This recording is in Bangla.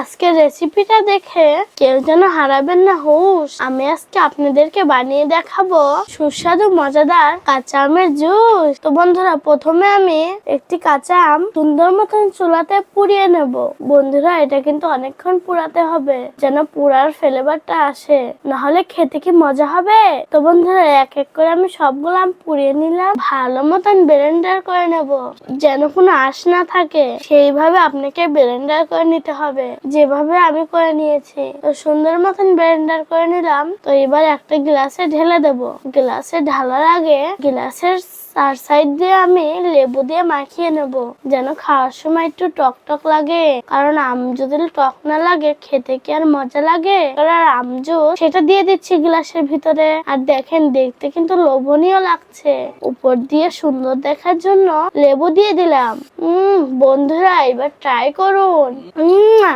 আজকে রেসিপিটা দেখে কেউ যেন হারাবেন না, হুশ। আমি আজকে আপনাদেরকে বানিয়ে দেখাবো সুস্বাদু, মজাদার কাঁচা আমের জুস। তো বন্ধুরা, প্রথমে আমি একটি কাঁচা আম সুন্দর মতন চুলাতে পুড়িয়ে নেব। বন্ধুরা, এটা কিন্তু অনেকক্ষণ পুরাতে হবে, যেন পুরার ফ্লেভারটা আসে। নাহলে খেতে কি মজা হবে? তো বন্ধুরা, এক এক করে আমি সবগুলো আম পুড়িয়ে নিলাম। ভালো মতন ব্লেন্ডার করে নেব। যেন কোনো আঁশ না থাকে, সেইভাবে আপনাকে ব্লেন্ডার করে নিতে হবে। যেভাবে আমি করে নিয়েছি, তো সুন্দর মতন ব্লেন্ডার করে নিলাম, তো এবার একটা গ্লাসে ঢেলে দেব। গ্লাসে ঢালার আগে গ্লাসের চার সাইড দিয়ে আমি লেবু দিয়ে মাখিয়ে নেব, যেন খাওয়ার সময় একটু টক টক লাগে। কারণ আম যদি টক না লাগে, খেতে কি আর মজা লাগে? আর আম জুস, সেটা দিয়ে দিচ্ছি গ্লাসের ভিতরে। আর দেখেন, দেখতে কিন্তু লোভনীয় লাগছে। উপর দিয়ে সুন্দর দেখার জন্য লেবু দিয়ে দিলাম। উম, বন্ধুরা, এবার ট্রাই করুন। উম